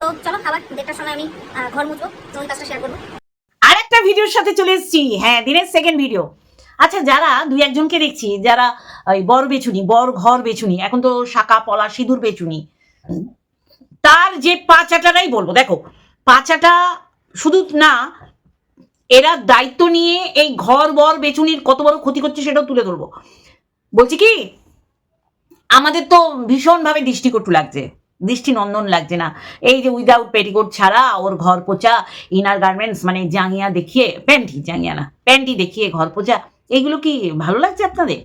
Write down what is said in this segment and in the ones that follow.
তো চলো খাবার দেড়টার সময় আমি আহ, ঘর মুছবো। তো ওই কাজটা শেয়ার করব। আর একটা ভিডিওর সাথে চলে এসেছি। হ্যাঁ দিনের সেকেন্ড ভিডিও আচ্ছা যারা দুই একজনকে দেখছি যারা ওই বর বেচুনি বর ঘর বেচুনি এখন তো শাকা পলা সিঁদুর বেচুনি তার যে পাচাটারাই বলব দেখো পাচাটা শুধু না এরা দায়িত্ব নিয়ে এই ঘর বর বেচুনির কত বড় ক্ষতি করছে সেটাও তুলে ধরবো। বলছি কি আমাদের তো ভীষণভাবে দৃষ্টিকটু লাগছে। দৃষ্টি নন্দন লাগছে না। এই যে উইদাউট পেটিকোট ছাড়া ওর ঘর পোচা ইনার গার্মেন্টস মানে জাঙ্গিয়া দেখিয়ে প্যান্টি জাঙ্গিয়া না প্যান্টি দেখিয়ে ঘর পোচা, এগুলো কি ভালো লাগছে আপনাদের?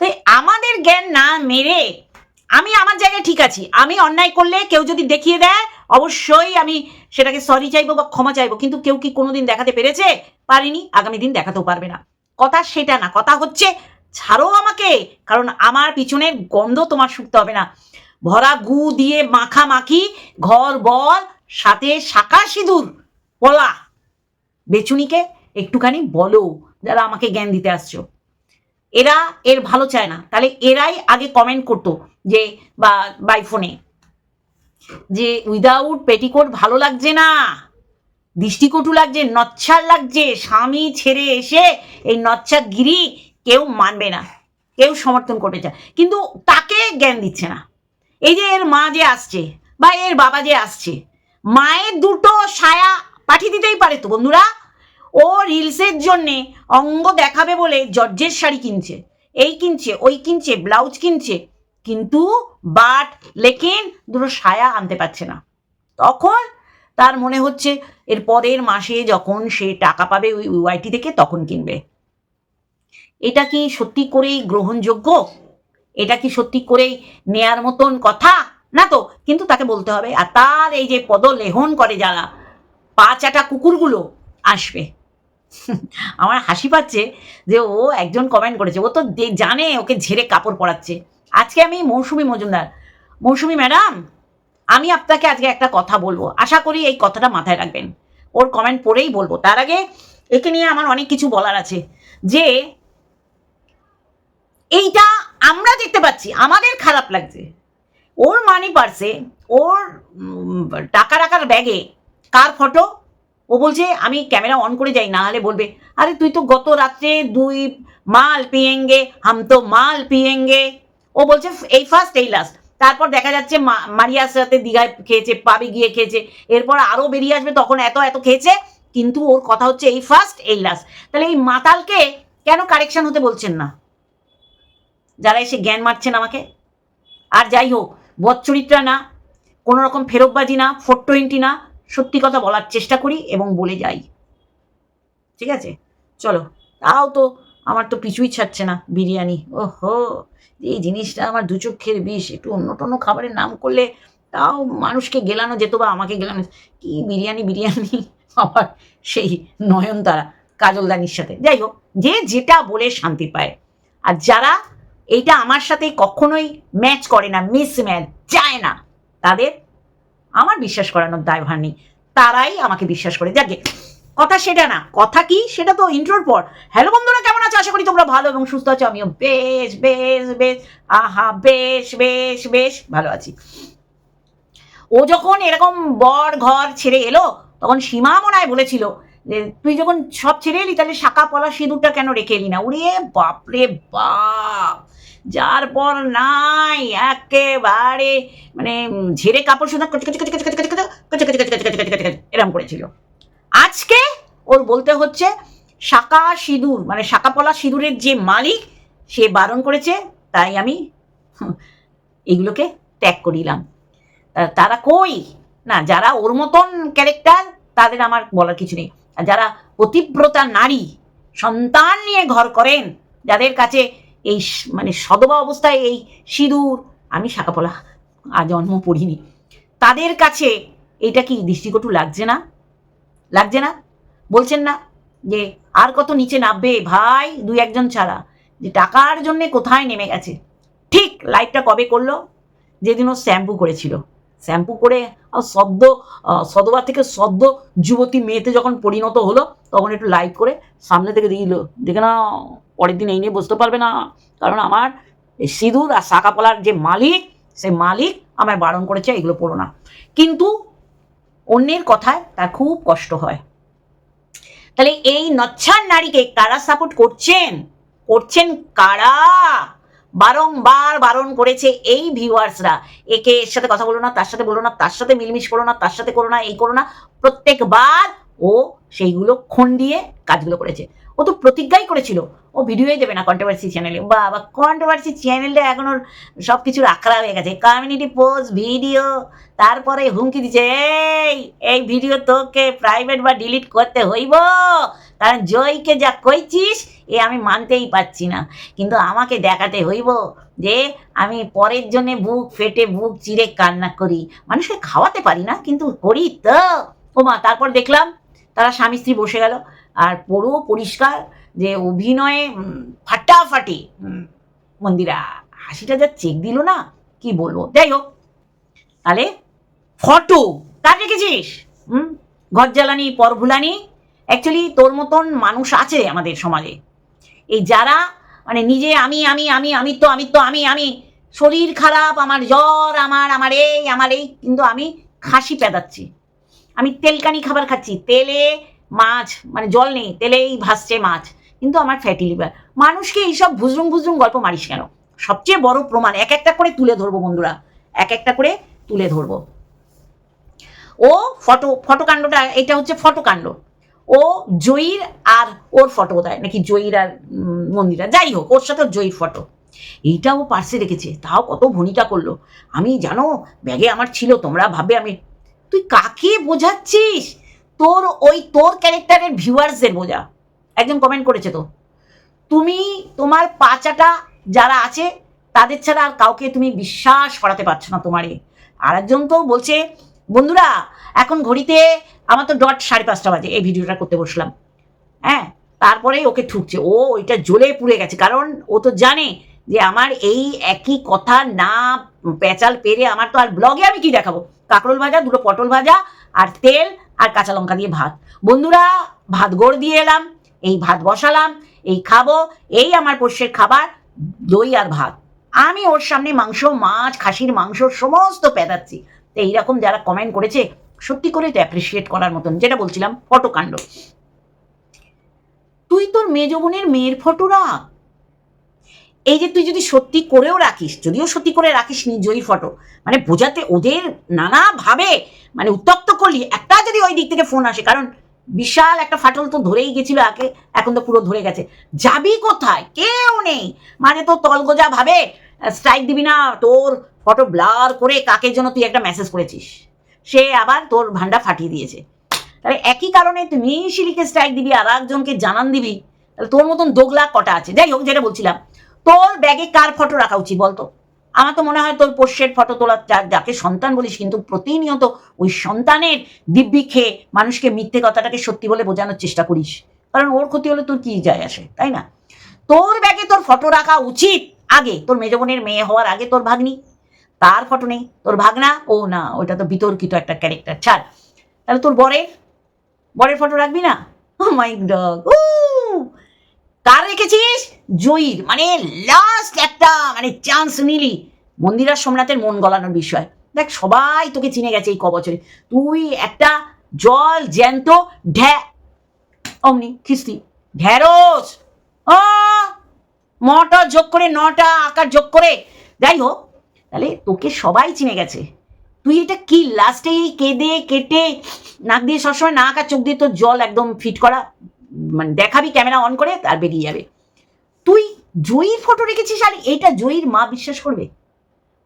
তাই আমাদের জ্ঞান না মেরে আমি আমার জায়গায় ঠিক আছি। আমি অন্যায় করলে কেউ যদি দেখিয়ে দেয়, অবশ্যই আমি সেটাকে সরি চাইব বা ক্ষমা চাইব। কিন্তু কেউ কি কোনোদিন দেখাতে পেরেছে? পারিনি, আগামী দিন দেখাতেও পারবে না। কথা সেটা না, কথা হচ্ছে ছাড়ো আমাকে, কারণ আমার পিছনের গন্ধ তোমার শুকতে হবে না। ভরা গু দিয়ে মাখামাখি, ঘর বল সাথে শাকা সিঁদুর। বলা বেচুনিকে একটুখানি বলো যারা আমাকে জ্ঞান দিতে আসছো। এরা এর ভালো চায় না। তাহলে এরাই আগে কমেন্ট করতো যে, বা বাই ফোনে যে উইদাউট পেটিকোট ভালো লাগছে না। দৃষ্টিকটু লাগছে নচ্ছার লাগছে। স্বামী ছেড়ে এসে এই নচ্ছার গিরি কেউ মানবে না। কেউ সমর্থন করতে চায় কিন্তু তাকে জ্ঞান দিচ্ছে না। এই যে এর মা যে আসছে বা এর বাবা যে আসছে, মায়ের দুটো সায়া পাঠিয়ে দিতেই পারে তো বন্ধুরা। ও রিলসের জন্যে অঙ্গ দেখাবে বলে জর্জের শাড়ি কিনছে, এই কিনছে, ওই কিনছে ব্লাউজ কিনছে, কিন্তু বাট, লেকিন দুটো সায়া আনতে পারছে না। তখন তার মনে হচ্ছে এর পরের মাসে যখন সে টাকা পাবে ওই ওয়াইটি থেকে তখন কিনবে। এটা কি সত্যি করেই গ্রহণযোগ্য? এটা কি সত্যি করেই নেয়ার মতন কথা? না তো, কিন্তু তাকে বলতে হবে। আর তার এই যে পদলেহন করে যারা, পা চাটা কুকুরগুলো আসবে। আমার হাসি পাচ্ছে যে ও একজন কমেন্ট করেছে। ও তো জানে, ওকে ঝেড়ে কাপড় পরাচ্ছে। আজকে আমি মৌসুমি মজুমদার। মৌসুমি ম্যাডাম, আমি আপনাকে আজকে একটা কথা বলব। আশা করি এই কথাটা মাথায় রাখবেন। ওর কমেন্ট পড়েই বলব। তার আগে একে নিয়ে আমার অনেক কিছু বলার আছে। যে, এইটা পাচ্ছি আমাদের খারাপ লাগছে। ওর মানি পার্সে ওর টাকা রাখার ব্যাগে কার ফটো ও বলছে, আমি ক্যামেরা অন করে যাই, না হলে বলবে, আরে তুই তো গত রাত্রে দুই মাল পিয়েঙ্গে, হাম তো মাল পিয়েঙ্গে। ও বলছে, এই ফার্স্ট এই লাস্ট তারপর দেখা যাচ্ছে মারিয়ার সাথে দীঘায় খেয়েছে, পাবি গিয়ে খেয়েছে। এরপর আরও বেরিয়ে আসবে, তখন এত এত খেয়েছে। কিন্তু ওর কথা হচ্ছে, এই ফার্স্ট এই লাস্ট তাহলে এই মাতালকে কেন কারেকশন হতে বলছেন না? যারা এসে জ্ঞান মারছেন আমাকে। আর যাই হোক বচ্চরিত্রা না কোনো রকম ফেরতবাজি না ফোর টোয়েন্টি না, সত্যি কথা বলার চেষ্টা করি এবং বলে যাই। ঠিক আছে? চলো, তাও তো আমার তো পিছুই ছাড়ছে না বিরিয়ানি। ওহো, এই জিনিসটা আমার দু চোখের বিষ। একটু অন্য টন্য খাবারের নাম করলে তাও মানুষকে গেলানো যেত বা আমাকে গেলানো কি বিরিয়ানি বিরিয়ানি? আবার সেই নয়নতারা, কাজলদানির সাথে। যাই হোক, যে যেটা বলে শান্তি পায়। আর যারা এইটা আমার সাথে কখনোই ম্যাচ করে না মিস ম্যাচ যায় না। তাদের আমার বিশ্বাস করানোর দায়ভার নেই। তারাই আমাকে বিশ্বাস করে। যাকে কথা সেটা না, কথা কি সেটা তো ইন্ট্রোর পর। হ্যালো বন্ধুরা, কেমন আছো? আশা করি তোমরা ভালো এবং সুস্থ আছো। আমিও বেশ বেশ বেশ, আহা, বেশ বেশ বেশ ভালো আছি। ও যখন এরকম বর ঘর ছেড়ে এলো, তখন সীমা মনে হয় বলেছিল যে, তুই যখন সব ছেড়ে এলি, তাহলে শাকা পলা সিঁদুরটা কেন রেখে এলি না? উড়ে বাপরে বাপ! যার পর নাই একেবারে মানে ঝেড়ে কাপড় শুধু এরম করেছিল আজকে ওর বলতে হচ্ছে শাকা সিঁদুর মানে শাকা পলা সিঁদুরের যে মালিক সে বারণ করেছে তাই আমি এগুলোকে ত্যাগ করিলাম তারা কই না যারা ওর মতন ক্যারেক্টার তাদের আমার বলার কিছু নেই যারা পতিব্রতা নারী সন্তান নিয়ে ঘর করেন যাদের কাছে এই মানে সদবা অবস্থায় এই সিঁদুর আমি শাকাপলা জন্ম পড়িনি। তাদের কাছে এটা কি দৃষ্টিকটু লাগছে না? লাগছে না? বলছেন না যে আর কত নিচে নামবে? ভাই দুই একজন ছাড়া। যে টাকার জন্যে কোথায় নেমে গেছে? ঠিক লাইফটা কবে করল? যেদিন ও শ্যাম্পু করেছিল। শ্যাম্পু করে সদ্য আহ, সদবা থেকে সদ্য যুবতী মেয়েতে যখন পরিণত হলো তখন একটু লাইভ করে সামনে থেকে দিল দেখে না পরের দিন এই নিয়ে বুঝতে পারবে না। কারণ আমার সিঁদুর আর শাকাপলার যে মালিক সে মালিক আমায় বারণ করেছে, এগুলো পড়ো না। কিন্তু অন্যের কথায় তার খুব কষ্ট হয়। তাহলে এই নচ্ছার নারীকে কারা সাপোর্ট করছেন? করছেন কারা? বারংবার বারণ করেছে এই ভিউয়ার্সরা একে এর সাথে কথা বলো না, তার সাথে বলো না, তার সাথে মিলমিশ করো না, তার সাথে করো না, এই করো না। প্রত্যেকবার ও সেইগুলো খন্ডিয়ে কাজগুলো করেছে। ও তো প্রতিজ্ঞাই করেছিল। ও ভিডিওই দেবে না কন্ট্রোভার্সি চ্যানেলে বাবা কন্ট্রোভার্সি চ্যানেলটা এখন ওর সব কিছুর আখড়া হয়ে গেছে। কমিউনিটি পোস্ট ভিডিও তারপরে হুমকি দিচ্ছে, এই এই ভিডিও তোকে প্রাইভেট বা ডিলিট করতে হইব। কারণ জয়কে যা কইছিস, এ আমি মানতেই পারছি না। কিন্তু আমাকে দেখাতে হইব যে আমি পরের জন্যে বুক ফেটে, বুক চিরে কান্না করি। মানুষকে খাওয়াতে পারি না, কিন্তু করি তো। ওমা, তারপর দেখলাম তারা স্বামী স্ত্রী বসে গেল। আর পুরো পরিষ্কার যে অভিনয়ে ফাটাফাটি মন্দিরা, হাসিটা যা চেক দিল না, কি বলব? যাই হোক, তাহলে ফটো, কার রেখেছিস? হুম ঘর জ্বালানি, পর ভুলানি? অ্যাকচুয়ালি তোর মতন মানুষ আছে আমাদের সমাজে। এই যারা মানে নিজে আমি আমি আমি আমি তো আমি তো, আমি আমি, শরীর খারাপ, আমার জ্বর, আমার আমার এই আমার এই, কিন্তু আমি খাসি পেদাচ্ছি। আমি তেলকানি খাবার খাচ্ছি। তেলে মাছ মানে জল নেই, তেলেই ভাসছে মাছ, কিন্তু আমার ফ্যাটি লিভার মানুষকে এইসব ভুজরুম ভুজরুম গল্প মারিস কেন? সবচেয়ে বড় প্রমাণ, এক একটা করে তুলে ধরবো বন্ধুরা, এক একটা করে তুলে ধরবো। ও ফটো, ফটোকাণ্ডটা, এটা হচ্ছে ফটোকাণ্ড। ও জয়ীর আর ওর ফটো দেয় নাকি জয়ীর আর মন্দিরা? যাই হোক, ওর সাথে জয়ীর ফটো। এইটা ও পার্সে রেখেছে, তাও কত ভনিতা করল। আমি জানো, ব্যাগে আমার ছিল, তোমরা ভাবে আমি, তুই কাকে বোঝাচ্ছিস? তোর ওই তোর ক্যারেক্টারের ভিউয়ার্সদের বোঝা। একজন কমেন্ট করেছে তো। তুমি তোমার পাচাটা যারা আছে, তাদের ছাড়া আর কাউকে তুমি বিশ্বাস করাতে পারছ না তোমারে। আর একজন তো বলছে, বন্ধুরা, এখন ঘড়িতে আমার তো ডট সাড়ে পাঁচটা বাজে, এই ভিডিওটা করতে বসলাম। হ্যাঁ তারপরে ওকে ঠুকছে। ও ওইটা জ্বলে পুড়ে গেছে, কারণ ও তো জানে যে আমার এই একই কথা না পেঁচাল পেরে আমার তো আর ব্লগে আমি কি দেখাবো? কাঁকরোল ভাজা, দুটো পটল ভাজা আর তেল আর কাঁচা লঙ্কা দিয়ে ভাত। বন্ধুরা, ভাত গোড় দিয়ে এলাম, এই ভাত বসালাম, এই খাব, এই আমার পোষ্যের খাবার, দই আর ভাত। আমি ওর সামনে মাংস, মাছ, খাসির মাংস সমস্ত পেদাচ্ছি। তো এইরকম যারা কমেন্ট করেছে, সত্যি করে তো অ্যাপ্রিসিয়েট করার মতন, যেটা বলছিলাম, ফটোকাণ্ড। তুই তোর মেজ বোনের মেয়ের ফটো রাখ এই যে তুই যদি সত্যি করেও রাখিস, যদিও সত্যি করে রাখিস নি জয়ী ফটো মানে বোঝাতে ওদের নানাভাবে মানে উত্তপ্ত করলি, একটা যদি ওই দিক থেকে ফোন আসে, কারণ বিশাল একটা ফাটল তো ধরেই গেছিল আগে, এখন তো পুরো ধরে গেছে। যাবি কোথায়? কেউ নেই। মানে তো তলগোজা ভাবে স্ট্রাইক দিবি না, তোর ফটো ব্লার করে কাকের জন্য তুই একটা মেসেজ করেছিস। সে আবার তোর ভান্ডা ফাটিয়ে দিয়েছে। তাহলে একই কারণে তুই মিশিলিকে স্ট্রাইক দিবি, আর একজনকে জানান দিবি, তাহলে তোর মতন দোগলা কটা আছে? যাই হোক, যেটা বলছিলাম তোর ব্যাগে কার ফটো রাখা উচিত বলতো? আমার তো মনে হয় তোর পোষ্যের ফটো তোলা যাকে সন্তান বলিস কিন্তু প্রতিনিয়ত ওই সন্তানের দিব্যি খেয়ে মানুষকে মিথ্যে কথাটাকে সত্যি বলে বোঝানোর চেষ্টা করিস। কারণ ওর ক্ষতি হলে তোর কি যায় আসে, তাই না? তোর ব্যাগে তোর ফটো রাখা উচিত আগে। তোর মেজ বোনের মেয়ে হওয়ার আগে তোর ভাগ্নি। তার ফটো নেই, তোর ভাগনা? ও না ওটা তো বিতর্কিত একটা ক্যারেক্টার ছাড়। তাহলে তোর বরের? বরের ফটো রাখবি না? ও মাই ডগ উ কার রেখেছিস? জয়ীর। মানে লাস্ট একটা মানে চান্স নিলি। মন্দিরার সোমনাথের মন গলানোর বিষয়। দেখ, সবাই তোকে চিনে গেছে এই ক বছরে তুই একটা জল জ্যান্ত ঢ্যা, অমনি, খিস্তি। ঢ্যাঁড়স। মটা যোগ করে নটা, আকার যোগ করে। যাই হোক, তাহলে তোকে সবাই চিনে গেছে। তুই এটা কি লাস্টে কেঁদে, কেটে, নাক দিয়ে সবসময় নাক আর চোখ দিয়ে তোর জল একদম ফিট করা? মানে দেখাবি ক্যামেরা অন করে, আর বেরিয়ে যাবে। তুই জয়ীর ফটো রেখেছিস আর এটা জয়ীর মা বিশ্বাস করবে?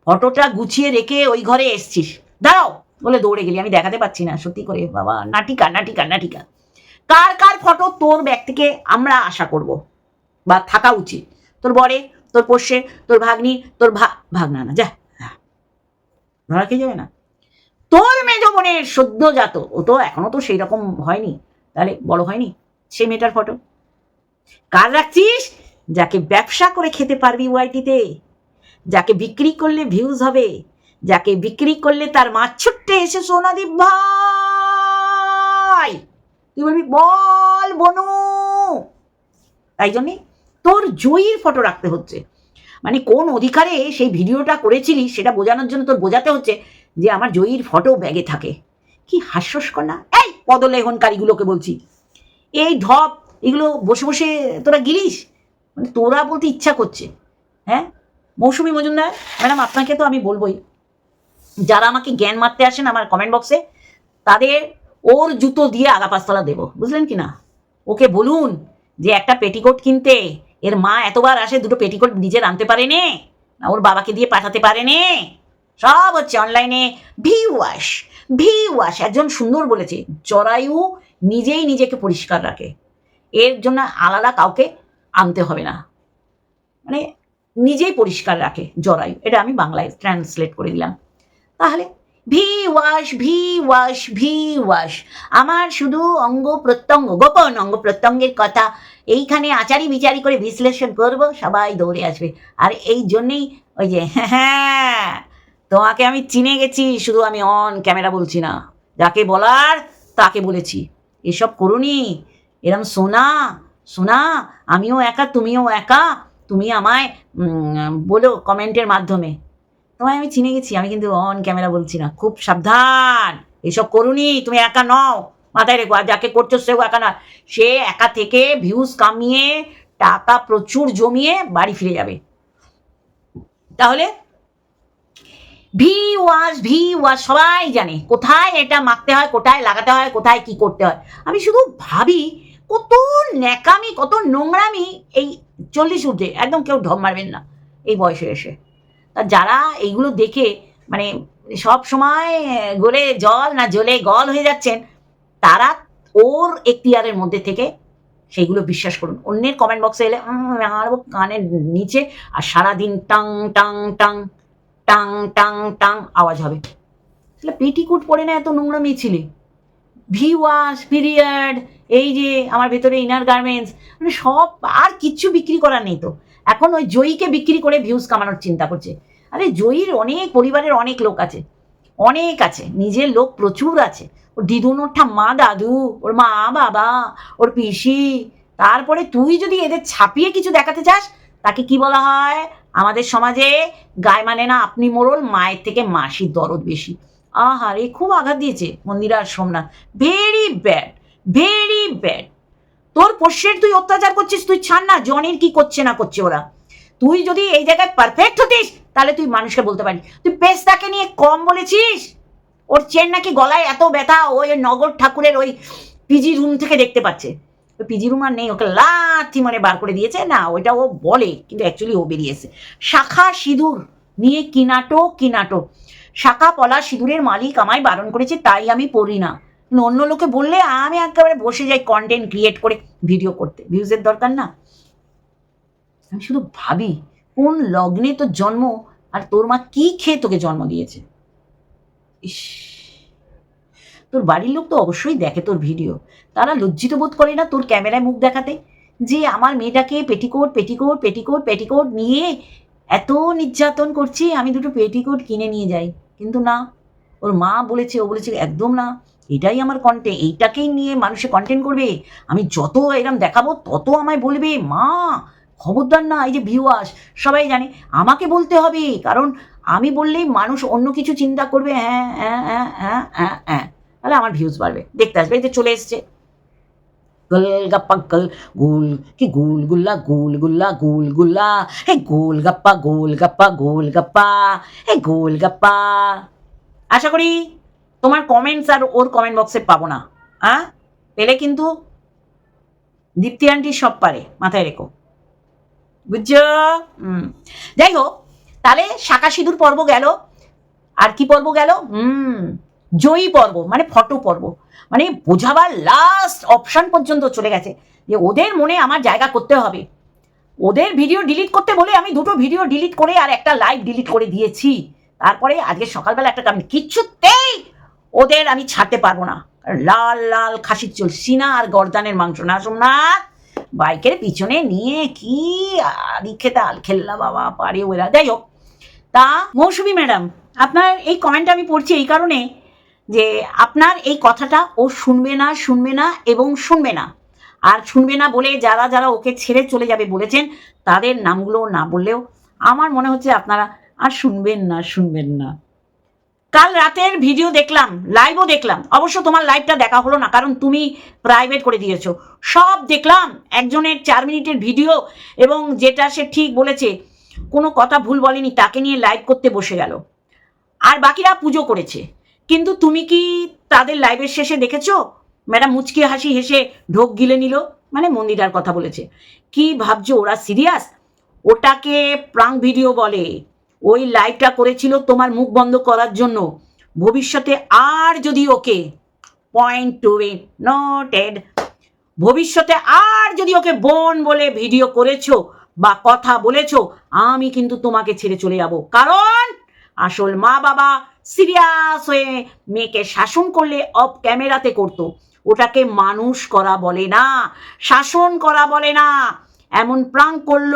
ফটোটা গুছিয়ে রেখে ওই ঘরে এসছিস। দাঁড়াও, বলে দৌড়ে গেলি, আমি দেখাতে পাচ্ছি না, সত্যি করে, বাবা, নাটিকা নাটিকা নাটিকা। কার কার ফটো তোর ব্যাগ থেকে আমরা আশা করব? বা থাকা উচিত। তোর বরে, তোর পোষ্যে, তোর ভাগ্নি, তোর ভা, ভাগনা না, যা। ধরা খেয়ে যাবে না? তোর মেজ বোনের সদ্যজাত ও তো এখনও তো সেই রকম হয়নি। তাহলে বড় হয়নি? সে মেয়েটার ফটো কার রাখছিস? যাকে ব্যবসা করে খেতে পারবি ওয়াইটিতে। যাকে বিক্রি করলে ভিউজ হবে। যাকে বিক্রি করলে তার মাছ ছুট্টে এসে সোনাদীপ ভাই। তুই বলবি, বল বনু। তাই জন্যে তোর জয়ীর ফটো রাখতে হচ্ছে। মানে কোন অধিকারে সেই ভিডিওটা করেছিলি সেটা বোঝানোর জন্য তোর বোঝাতে হচ্ছে যে আমার জয়ীর ফটো ব্যাগে থাকে। কি হাস্যস্কর না? এই পদলেহনকারীগুলোকে বলছি। এই ঢপ এগুলো বসে বসে তোরা গিলিস মানে তোরা বলতে ইচ্ছা করছে। হ্যাঁ? মৌসুমী মজুমদার, ম্যাডাম, আপনাকে তো আমি বলবোই। যারা আমাকে জ্ঞান মারতে আসেন আমার কমেন্ট বক্সে তাদের ওর জুতো দিয়ে আগা পাঁচতলা দেবো। বুঝলেন কি না? ওকে বলুন যে একটা পেটিকোট কিনতে এর মা এতবার আসে দুটো পেটিকোট নিজে আনতে পারে নে? না, ওর বাবাকে দিয়ে পাঠাতে পারে নে? সব হচ্ছে অনলাইনে ভি ওয়াশ ভি ওয়াশ একজন সুন্দর বলেছে, জরায়ু নিজেই নিজেকে পরিষ্কার রাখে। এর জন্য আলাদা কাউকে আনতে হবে না। মানে নিজেই পরিষ্কার রাখে জরায়ু। এটা আমি বাংলায় ট্রান্সলেট করে দিলাম। তাহলে we wash we wash we wash. আমার শুধু অঙ্গ প্রত্যঙ্গ, গোপন অঙ্গ প্রত্যঙ্গের কথা। এইখানে আচারি বিচারি করে বিশ্লেষণ করব, সবাই দৌড়ে আসবে। আর এই জন্যেই ওই যে হ্যাঁ তোমাকে আমি চিনে গেছি, শুধু আমি অন ক্যামেরা বলছি না। যাকে বলার তাকে বলেছি। এসব করুনি। এরম সোনা সোনা, আমিও একা, তুমিও একা, তুমি আমায় বলো কমেন্টের মাধ্যমে। তোমায় আমি চিনে গেছি, আমি কিন্তু অন ক্যামেরা বলছি না। খুব সাবধান, এসব করুনি, তুমি একা নও। মাথায় রেখো, আর যাকে করছ সেও একা না সে একা থেকে ভিউজ কামিয়ে, টাকা প্রচুর জমিয়ে বাড়ি ফিরে যাবে। তাহলে ভি ওয়াশ ভি ওয়াশ সবাই জানে কোথায় এটা মাখতে হয়, কোথায় লাগাতে হয়, কোথায় কি করতে হয়। আমি শুধু ভাবি কত ন্যাকামি, কত নোংরামি এই চল্লিশ ঊর্ধ্বে, একদম কেউ ঢপ মারবেন না এই বয়সে এসে। তা যারা এইগুলো দেখে মানে সব সময় গলে জল না জলে গল হয়ে যাচ্ছেন, তারা ওর এখতিয়ারের মধ্যে থেকে সেইগুলো বিশ্বাস করুন। অন্যের কমেন্ট বক্সে এলে মারবো কানের নিচে। আর সারাদিন টাং টাং টাং টাং টাং টাং, আওয়াজ হবে। তাহলে পেটিকুট পরে না এত নোংরা মিছিলে। ভি ওয়াশ পিরিয়ড, এই যে আমার ভেতরে ইনার গার্মেন্টস মানে সব আর কিচ্ছু বিক্রি করার নেই তো। এখন ওই জয়ীকে বিক্রি করে ভিউজ কামানোর চিন্তা করছে। আরে জয়ীর অনেক, পরিবারের অনেক লোক আছে। অনেক আছে। নিজের লোক প্রচুর আছে। ওর দিদুন ওর ঠাম্মা দাদু, ওর মা বাবা, ওর পিসি। তারপরে তুই যদি এদের ছাপিয়ে কিছু দেখাতে চাস, তাকে কি বলা হয়? আমাদের সমাজে গায়ে মানে না আপনি মোড়ল মায়ের থেকে মাসির দরদ বেশি। আহারে, খুব আঘাত দিয়েছে মন্দিরা আর Somnath. Very bad very bad তোর পোষ্যের তুই অত্যাচার করছিস, তুই ছাড় না, জনের কি করছে না করছে ওরা। তুই যদি এই জায়গায় পারফেক্ট হতিস, তাহলে তুই মানুষকে বলতে পারিস। তুই পেস্তাকে নিয়ে কম বলেছিস? ওর চেন নাকি গলায় এত ব্যথা ওই নগর ঠাকুরের ওই পিজি রুম থেকে দেখতে পাচ্ছে। পিজি রুম আর নেই, ওকে লাথি মানে বার করে দিয়েছে। না, ওইটা ও বলে, কিন্তু অ্যাকচুয়ালি ও বেরিয়েছে। শাখা সিঁদুর নিয়ে কিনাটো কিনাটো শাখা পলা সিঁদুরের মালিক আমায় বারণ করেছে, তাই আমি পড়ি না। অন্য লোকে বললে, আমি একেবারে বসে যাই কন্টেন্ট ক্রিয়েট করে ভিডিও করতে। ভিউজের দরকার না। আমি শুধু ভাবি, কোন লগ্নে তোর জন্ম আর তোর মা কি খেয়ে তোকে জন্ম দিয়েছে? ইস। তোর বাড়ির লোক তো অবশ্যই দেখে তোর ভিডিও। তারা লজ্জিত বোধ করে না তোর ক্যামেরায় মুখ দেখাতে? যে আমার মেয়েটাকে পেটিকোট পেটিকোট পেটিকোট পেটিকোট নিয়ে এত নির্যাতন করছি, আমি দুটো পেটিকোট কিনে নিয়ে যাই। কিন্তু না, ওর মা বলেছে, ও বলেছে, একদম না, এটাই আমার কন্টেন্ট এইটাকেই নিয়ে মানুষে কন্টেন্ট করবে। আমি যত এরম দেখাবো, তত আমায় বলবে, মা, খবরদার না, এই যে ভিউয়ার্স সবাই জানে। আমাকে বলতে হবে, কারণ আমি বললেই মানুষ অন্য কিছু চিন্তা করবে হ্যাঁ হ্যাঁ হ্যাঁ হ্যাঁ হ্যাঁ হ্যাঁ। তাহলে আমার ভিউজ বাড়বে। দেখতে আসবে, এই যে চলে এসছে। গোলগাপ্পা গোল গোল, কি গোল গুল্লা গোল গুল্লা গোল গুল্লা। হে গোল গাপ্পা গোল গাপ্পা গোল গাপ্পা। হে গোল গাপ্পা। আশা করি তোমার কমেন্টস আর ওর কমেন্ট বক্সে পাবো না। হ্যাঁ পেলে কিন্তু দীপ্তি আন্টি সব পারে, মাথায় রেখো। বুঝছ? যাই হোক, তাহলে শাখা সিঁদুর পর্ব গেল। আর কি পর্ব গেল? হুম। জয়ী পর্ব মানে ফটো পর্ব। মানে বোঝাবার লাস্ট অপশান পর্যন্ত চলে গেছে। যে ওদের মনে আমার জায়গা করতে হবে। ওদের ভিডিও ডিলিট করতে বলে আমি দুটো ভিডিও ডিলিট করে আর একটা লাইভ ডিলিট করে দিয়েছি। তারপরে আজকে সকালবেলা একটা কারণ, কিচ্ছুতেই ওদের আমি ছাড়তে পারব না। লাল লাল খাসির চুল, সিনা আর গর্দানের মাংস। না সোমনাথ, বাইকের পিছনে নিয়ে কি আদি খেতে আল খেললা বাবা পারে ওরা। যাই হোক, তা মৌসুমি ম্যাডাম, আপনার এই কমেন্টটা আমি পড়ছি এই কারণে যে আপনার এই কথাটা ও শুনবে না শুনবে না এবং শুনবে না। আর শুনবে না বলে যারা যারা ওকে ছেড়ে চলে যাবে বলেছেন, তাদের নামগুলো না বললেও আমার মনে হচ্ছে আপনারা আর শুনবেন না শুনবেন না। কাল রাতের ভিডিও দেখলাম লাইভও দেখলাম। অবশ্য তোমার লাইভটা দেখা হলো না, কারণ তুমি প্রাইভেট করে দিয়েছ। সব দেখলাম, একজনের চার মিনিটের ভিডিও এবং যেটা সে ঠিক বলেছে, কোনো কথা ভুল বলেনি, তাকে নিয়ে লাইভ করতে বসে গেল। আর বাকিরা পুজো করেছে। কিন্তু তুমি কি তাদের লাইভের শেষে দেখেছ? ম্যাডাম মুচকি হাসি হেসে ঢোক গিলে নিল মানে মন্দিরার কথা বলেছে। কি ভাবছ, ওরা সিরিয়াস ওটাকে প্রাং ভিডিও বলে। ওই লাইভটা করেছিল তোমার মুখ বন্ধ করার জন্য। ভবিষ্যতে আর যদি ওকে পয়েন্ট টু ইট নোটেড ভবিষ্যতে আর যদি ওকে বোন বলে ভিডিও করেছ বা কথা বলেছ, আমি কিন্তু তোমাকে ছেড়ে চলে যাব। কারণ আসল মা বাবা সিরিয়াস হয়ে মেয়েকে শাসন করলে অফ ক্যামেরাতে করতো। ওটাকে মানুষ করা বলে না, শাসন করা বলে না। এমন প্রাং করল,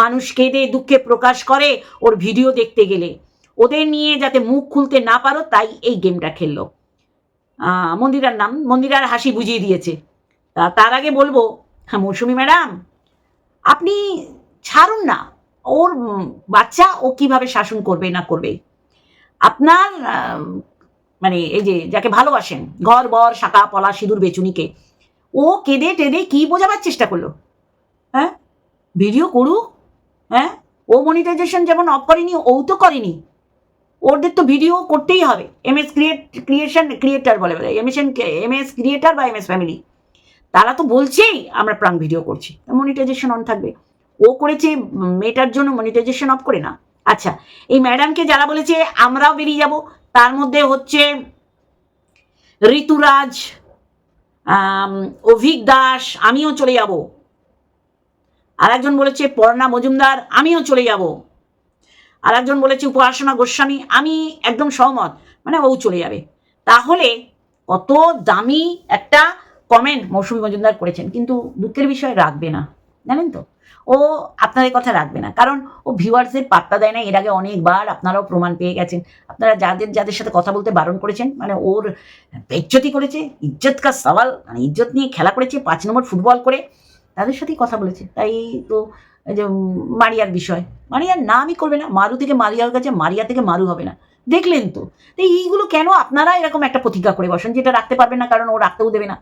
মানুষ কেঁদে দুঃখে প্রকাশ করে ওর ভিডিও দেখতে গেলে। ওদের নিয়ে যাতে মুখ খুলতে না পারো, তাই এই গেমটা খেললো। মন্দিরার নাম, মন্দিরার হাসি বুঝিয়ে দিয়েছে। তা, তার আগে বলব হ্যাঁ মৌসুমি ম্যাডাম, আপনি ছাড়ুন না। ওর বাচ্চা ও কীভাবে শাসন করবে, না করবে। আপনার মানে এই যে যাকে ভালোবাসেন, ঘর, বর, শাখা, পলা, সিঁদুর, বেচুনিকে, ও কেঁদে টেদে কি বোঝাবার চেষ্টা করল? হ্যাঁ? ভিডিও করুক হ্যাঁ? ও মনিটাইজেশন যেমন অফ করেনি, ও তো করেনি। ওদের তো ভিডিও করতেই হবে। M S create creation creator বলে বলে M S M S creator বা এম এস ফ্যামিলি তারা তো বলছেই আমরা প্রাং ভিডিও করছি। মনিটাইজেশন অন থাকবে। ও করেছে মেয়েটার জন্য মনিটাইজেশন অফ করে না। আচ্ছা এই ম্যাডামকে যারা বলেছে, আমরাও বেরিয়ে যাব তার মধ্যে হচ্ছে ঋতুরাজ অভিক দাস, আমিও চলে যাব। আর একজন বলেছে, পর্ণা মজুমদার, আমিও চলে যাব। আর একজন বলেছে, উপাসনা গোস্বামী, আমি একদম সহমত। মানে ও চলে যাবে। তাহলে কত দামি একটা কমেন্ট মৌসুমী মজুমদার করেছেন, কিন্তু দুঃখের বিষয় রাখবে না। জানেন তো? ও আপনাদের কথা রাখবে না। কারণ ও ভিউয়ার্সদের পাত্তা দেয় না। এর আগে অনেকবার আপনারাও প্রমাণ পেয়ে গেছেন। আপনারা যাদের যাদের সাথে কথা বলতে বারণ করেছেন মানে ওর বেজ্জতি করেছে, ইজ্জত কা সওয়াল মানে ইজ্জত নিয়ে খেলা করেছে, পাঁচ নম্বর ফুটবল করে, তাদের সাথেই কথা বলেছে। তাই তো যে মারিয়ার বিষয়। মারিয়ার নামই করবে না। মারু থেকে মারিয়ার কাছে, মারিয়া থেকে মারু হবে না। দেখলেন তো? তো এইগুলো কেন আপনারা এরকম একটা প্রতিজ্ঞা করে বসেন, যেটা রাখতে পারবে না, কারণ ও রাখতেও দেবে না।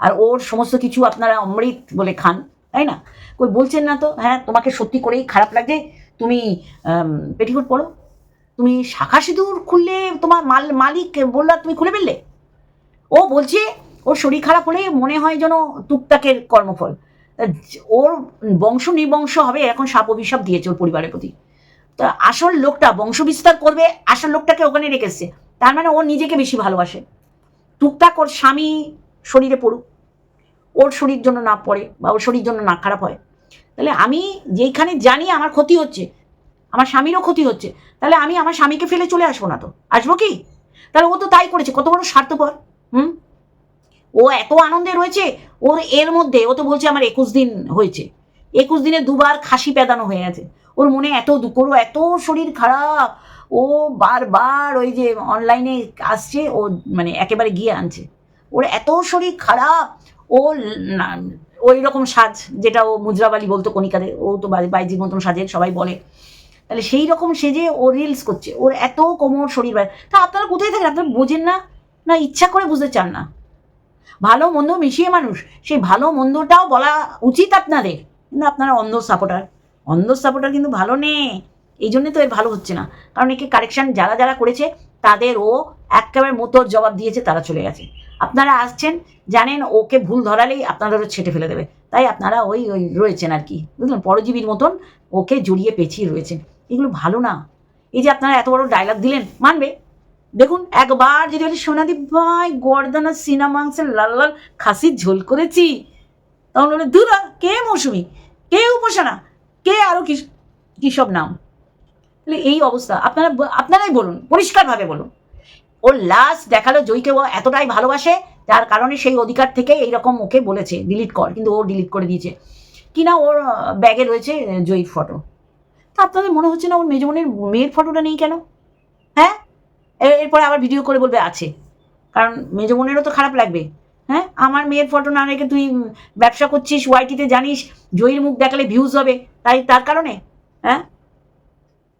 আর ওর সমস্ত কিছু আপনারা অমৃত বলে খান। তাই না? কই বলছেন না তো হ্যাঁ তোমাকে সত্যি করেই খারাপ লাগছে? তুমি পেটিকোট পড়ো তুমি শাখা সিঁদুর খুললে তোমার মাল, মালিক বললা, তুমি খুলে ফেললে? ও বলছে, ওর শরীর খারাপ হলে মনে হয় যেন টুকটাকের কর্মফল। ওর বংশ নির্বংশ হবে এখন সাপ অভিশাপ দিয়েছে ওর পরিবারের প্রতি। তা আসল লোকটা বংশ বিস্তার করবে, আসল লোকটাকে ওখানে রেখেছে তার মানে ও নিজেকে বেশি ভালোবাসে। টুকটাক ওর স্বামী শরীরে পড়ুক। ওর শরীর জন্য না পড়ে বা ওর শরীর জন্য না খারাপ হয়। তাহলে আমি যেইখানে জানি আমার ক্ষতি হচ্ছে, আমার স্বামীরও ক্ষতি হচ্ছে, তাহলে আমি আমার স্বামীকে ফেলে চলে আসব না তো। আসব কি? তাহলে ও তো তাই করেছে, কত বড় স্বার্থপর, হুম? ও এত আনন্দে রয়েছে, ওর এর মধ্যে, ও তো বলছে আমার একুশ দিন হয়েছে। একুশ দিনে দুবার খাসি পেদানো হয়ে গেছে। ওর মনে এত দুঃখ এত শরীর খারাপ, ও বারবার ওই যে অনলাইনে আসছে, ও মানে একেবারে গিয়ে আনছে। ওর এত শরীর খারাপ ও ওই রকম সাজ যেটা ও মুজরাবালি বলতো কণিকাদের, ও তো বাইজির মতন সাজে, সবাই বলে। তাহলে সেই রকম সেজে ও রিলস করছে, ওর এত কোমর শরীর তা আপনারা কোথায় থাকেন? আপনারা বোঝেন না? না, ইচ্ছা করে বুঝতে চান না। ভালো মন্দ মিশিয়ে মানুষ, সেই ভালো মন্দটাও বলা উচিত আপনাদের। কিন্তু আপনারা অন্ধ সাপোর্টার অন্ধ সাপোর্টার কিন্তু ভালো নেই এই জন্যে তো এর ভালো হচ্ছে না। কারণ একে কারেকশন যারা যারা করেছে, তাদের ও একেবারে মতোর জবাব দিয়েছে, তারা চলে গেছে। আপনারা আসছেন, জানেন ওকে ভুল ধরালেই আপনাদেরও ছেটে ফেলে দেবে। তাই আপনারা ওই ওই রয়েছেন আর কি। বুঝলেন? পরজীবীর মতন ওকে জড়িয়ে পেঁচিয়ে রয়েছেন। এগুলো ভালো না। এই যে আপনারা এত বড় ডায়লগ দিলেন, মানবে? দেখুন, একবার যদি বলি সোনাদি ভাই, গর্দানা সিনা মাংসের লাল লাল খাসির ঝোল করেছি। তখন বলে, ধুরা কে মৌসুমি? কে উপাসনা? কে আরও কি কি সব নাম? তাহলে এই অবস্থা। আপনারা আপনারাই বলুন, পরিষ্কারভাবে বলুন। ওর লাস্ট দেখাল জয়কে ও এতটাই ভালোবাসে, যার কারণে সেই অধিকার থেকে এইরকম ওকে বলেছে ডিলিট কর, কিন্তু ও ডিলিট করে দিয়েছে। কিনা ওর ব্যাগে রয়েছে জয়ীর ফটো তা আপনাদের মনে হচ্ছে না ওর মেজমনের মেয়ের ফটোটা নেই কেন? হ্যাঁ? এরপরে আবার ভিডিও করে বলবে আছে। কারণ মেজমনেরও তো খারাপ লাগবে। হ্যাঁ? আমার মেয়ের ফটো না রেখে তুই ব্যবসা করছিস ওয়াইটিতে জানিস, জয়ীর মুখ দেখালে ভিউজ হবে। তাই, তার কারণে? হ্যাঁ?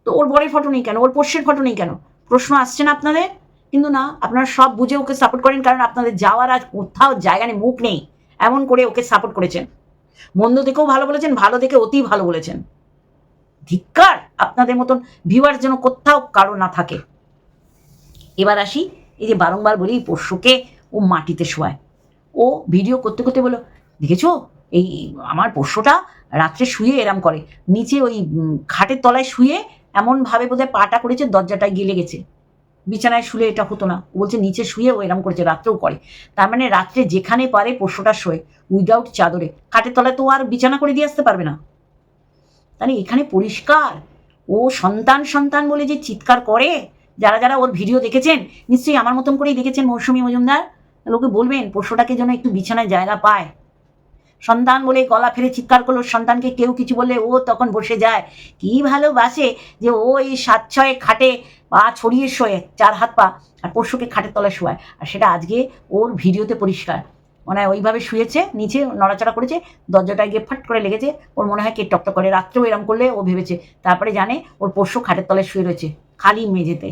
তো ওর বরের ফটো নেই কেন? ওর পোষ্যের ফটো নেই কেন? প্রশ্ন আসছে না আপনাদের? কিন্তু না, আপনারা সব বুঝে ওকে সাপোর্ট করেন, কারণ আপনাদের যাওয়ার আজ কোথাও জায়গা নেই, মুখ নেই, এমন করে ওকে সাপোর্ট করেছেন। মন্দ দেখেও ভালো বলেছেন, ভালো দেখে অতি ভালো বলেছেন। ধিক্কার আপনাদের মতন ভিউয়ার যেন কোথাও কারও না থাকে। এবার আসি, এই যে বারংবার বলি, পশুকে ও মাটিতে শোয়ায়। ও ভিডিও করতে করতে বলো দেখেছ? এই আমার পোষ্যটা রাত্রে শুয়ে এরম করে। নিচে ওই খাটের তলায় শুয়ে এমনভাবে বোধহয় পাটা করেছে, দরজাটায় গিলে গেছে। বিছানায় শুলে এটা হতো না। বলছে, নিচে শুয়ে ও এরম করেছে, রাত্রেও করে। তার মানে রাত্রে যেখানে পারে পোষ্যটা শোয়ে উইদাউট চাদরে। খাটের তলায় তো আর বিছানা করে দিয়ে আসতে পারবে না। তাহলে এখানে পরিষ্কার। ও সন্তান সন্তান বলে যে চিৎকার করে, যারা যারা ওর ভিডিও দেখেছেন, নিশ্চয়ই আমার মতন করেই দেখেছেন মৌসুমী মজুমদার। লোকে বলবেন, পোষ্যটাকে যেন একটু বিছানায় জায়গা পায়। সন্তান বলে গলা ফেলে চিৎকার করল, সন্তানকে কেউ কিছু বললে ও তখন বসে যায়। কি ভালোবাসে যে ও এই সাত ছয় খাটে, পা ছড়িয়ে শোয়ে, চার হাত পা, আর পরশুকে খাটের তলায় শোয়ায়। আর সেটা আজকে ওর ভিডিওতে পরিষ্কার। মানে ওইভাবে শুয়েছে, নিচে নড়াচড়া করেছে, দরজাটায় গিয়ে ফাট করে লেগেছে। ওর মনে হয় কে টকটক করে, রাত্রেও এরম করলে ও ভেবেছে। তারপরে জানে ওর পরশু খাটের তলায় শুয়ে রয়েছে, খালি মেঝেতে।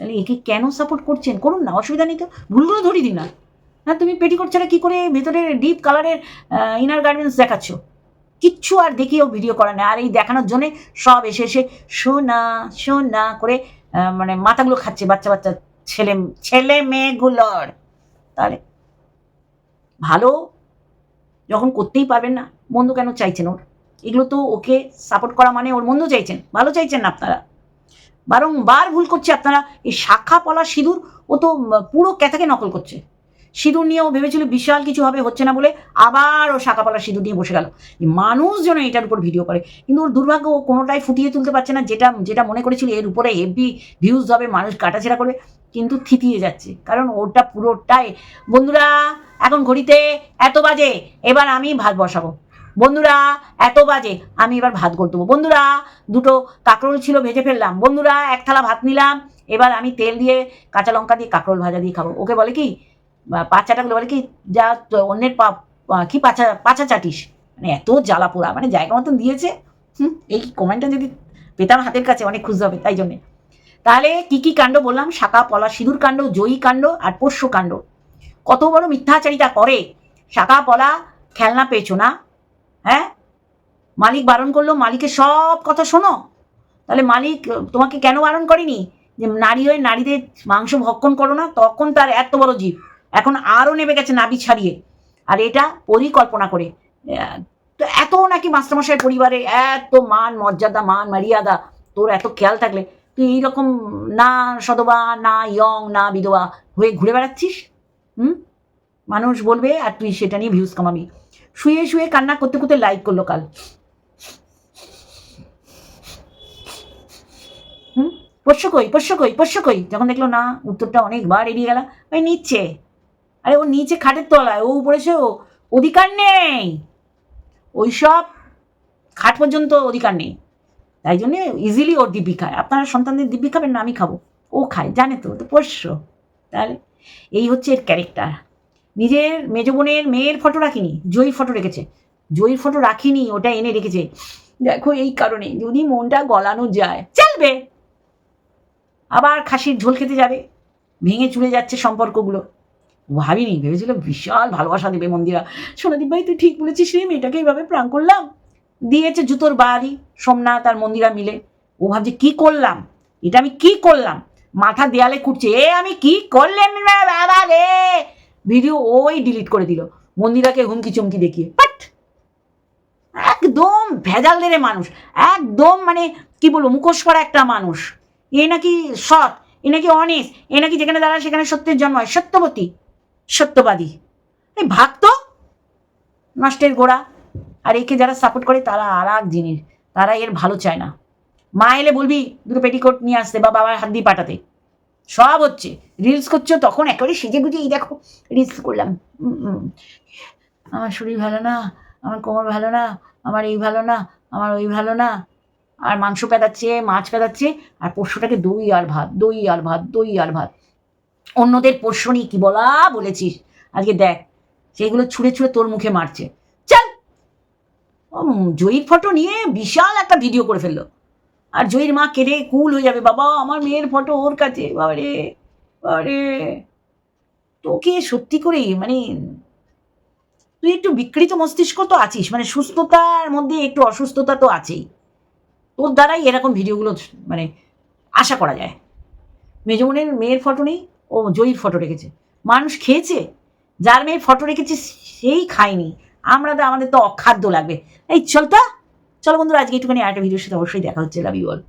তাহলে একে কেন সাপোর্ট করছেন? করুন না, অসুবিধা নেই তো। ভুলগুলো ধরিয়ে দিন না। হ্যাঁ তুমি পেটিকোট ছাড়া কী করে ভেতরে ডিপ কালারের ইনার গার্মেন্টস দেখাচ্ছ? কিচ্ছু আর দেখিয়েও ভিডিও করা নেই। আর এই দেখানোর জন্যে সব এসে এসে শোনা শোনা করে মানে মাথাগুলো খাচ্ছে বাচ্চা বাচ্চা ছেলে ছেলে মেয়েগুলোর। তাহলে ভালো যখন করতেই পারবেন না মন্দ কেন চাইছেন ওর? এগুলো তো ওকে সাপোর্ট করা মানে ওর মন্দ চাইছেন। ভালো চাইছেন না আপনারা। বারংবার ভুল করছে আপনারা। এই শাখা পলা সিঁদুর, ও তো পুরো ক্যাথাকে নকল করছে। সিঁদুর নিয়ে ও ভেবেছিল বিশাল কিছু হবে, হচ্ছে না বলে আবার ও শাখা পলা সিঁদুর নিয়ে বসে গেল। মানুষ যেন এটার উপর ভিডিও করে। কিন্তু ওর দুর্ভাগ্য ও কোনোটাই ফুটিয়ে তুলতে পারছে না, যেটা যেটা মনে করেছিল এর উপরে হেভি ভিউজ হবে, মানুষ কাটাছেড়া করবে, কিন্তু থিতিয়ে যাচ্ছে। কারণ ওটা পুরোটাই, বন্ধুরা, এখন ঘড়িতে এত বাজে, এবার আমি ভাত বসাবো। বন্ধুরা, এত বাজে, আমি এবার ভাত করে দেবো বন্ধুরা, দুটো কাঁকরোল ছিল, ভেজে ফেললাম। বন্ধুরা, এক থালা ভাত নিলাম, এবার আমি তেল দিয়ে কাঁচা লঙ্কা দিয়ে কাঁকরোল ভাজা দিয়ে খাব। ওকে বলে কি পাচাটাগুলো বলে কি, যা অন্যের পা কি পাচা পাচা চাটিস? মানে এত জ্বালা পোড়া মানে জায়গা মতন দিয়েছে। হুম, এই কমেন্টটা যদি পেতাম হাতের কাছে, অনেক খুশি হবে, তাই জন্যে। তাহলে কি কি কাণ্ড বললাম? শাখা, পলা, সিঁদুর কাণ্ড, জয়ী কাণ্ড আর পোষ্য কাণ্ড। কত বড় মিথ্যাচারিতা করে। শাখা, পলা, খেলনা পেয়েছ না? হ্যাঁ? মালিক বারণ করল, মালিকের সব কথা শোনো। তাহলে মালিক, তোমাকে কেন বারণ করেনি? যে নারী হয়ে নারীদের মাংস ভক্ষণ করো না, তখন তার এত বড় জীব। এখন আরও নেমে গেছে নাবি ছাড়িয়ে। আর এটা পরিকল্পনা করে। তো এত নাকি মাস্টারমশাই পরিবারে এত মান, মর্যাদা মান, মর্যাদা, তোর এত খেয়াল থাকলে। তুই এইরকম না সদবা, না ইয়ং, না বিধবা হয়ে ঘুরে বেড়াচ্ছিস? হুম? মানুষ বলবে, আর তুই সেটা নিয়ে ভিউজ কামাবি। শুয়ে শুয়ে কান্না করতে করতে লাইক করল কাল। হুম? পোষ্য কই পোষ্য কই পোষ্য কই যখন দেখল না, উত্তরটা অনেকবার এড়িয়ে গেল। ওই নিচ্ছে। আরে ও নিচে খাটের তলায়, ও উপরে সে অধিকার নেই। ওইসব খাট পর্যন্ত অধিকার নেই। তাই জন্য ইজিলি ওর দিব্যি খায়। আপনারা সন্তানদের দিব্যি খাবেন না, আমি খাব। ও খায়, জানে তো তো পোষ্য। তাহলে এই হচ্ছে এর ক্যারেক্টার নিজের মেজ বোনের মেয়ের ফটো রাখিনি জয়ী ফটো রেখেছে। জয়ীর ফটো রাখিনি, ওটা এনে রেখেছে। দেখো এই কারণে যদি মনটা গলানো যায়, চলবে। আবার খাসির ঝোল খেতে যাবে। ভেঙে চুলে যাচ্ছে সম্পর্কগুলো। ভাবিনি ভেবেছিল বিশাল ভালোবাসা দেবে মন্দিরা। সোনাদীপ ভাই, তুই ঠিক বলেছিস রে, মেয়েটাকে এইভাবে প্রাণ করলাম। দিয়েছে জুতোর বাড়ি, সোমনাথ আর মন্দিরা মিলে। ও ভাবছে, কি করলাম? এটা আমি কি করলাম? মাথা দেয়ালে কুটছে এ আমি কি করলেন না বাবা রে? ভিডিও ওই ডিলিট করে দিল। মন্দিরাকে হুমকি চমকি দেখিয়ে বাট একদম ভেজাল দেরে মানুষ, একদম মানে কি বলব, মুখোশ করা একটা মানুষ। এ নাকি সৎ, এ নাকি অনেস্ট এ নাকি যেখানে দাঁড়ায় সেখানে সত্যের জন্ম হয়। সত্যবতী। সত্যবাদী। এই ভাগ তো নষ্টের গোড়া। আর একে যারা সাপোর্ট করে, তারা আর এক জিনিস তারা এর ভালো চায় না। মা এলে বলবি, দুটো পেটিকোট নিয়ে আসতে বা বাবার হাত দিয়ে পাঠাতে। সব হচ্ছে। রিলস করছ, তখন একেবারে সেজে গুজে, এই দেখো রিলস করলাম। আমার শরীর ভালো না, আমার কোমর ভালো না, আমার এই ভালো না, আমার ওই ভালো না। আর মাংস পেদাচ্ছে, মাছ পেদাচ্ছে, আর পশুটাকে দই আর ভাত, দই আর ভাত, দই আর ভাত। অন্যদের নিয়ে কি বলা বলেছিস? আজকে দেখ সেইগুলো ছুঁড়ে ছুঁড়ে তোর মুখে মারছে। চল! জয়ীর ফটো নিয়ে বিশাল একটা ভিডিও করে ফেলল। আর জয়ীর মা কেঁদে কুল হয়ে যাবে, বাবা, আমার মেয়ের ফটো ওর কাছে, বাবারে বাবারে। তোকে সত্যি করে মানে তুই একটু বিকৃত মস্তিষ্ক তো আছিস মানে সুস্থতার মধ্যে একটু অসুস্থতা তো আছেই। তোর দ্বারাই এরকম ভিডিওগুলো মানে আশা করা যায়। মেজমনের মেয়ের ফটো নেই? ও জয়ীর ফটো রেখেছে। মানুষ খেয়েছে? যার মেয়ে ফটো রেখেছে, সেই খায়নি। আমরা তো, আমাদের তো অখাদ্য লাগবে। এই, চল তো। চলো বন্ধুরা, আজকে একটুখানি আরেকটা ভিডিওর সাথে অবশ্যই দেখা হচ্ছে। Love you all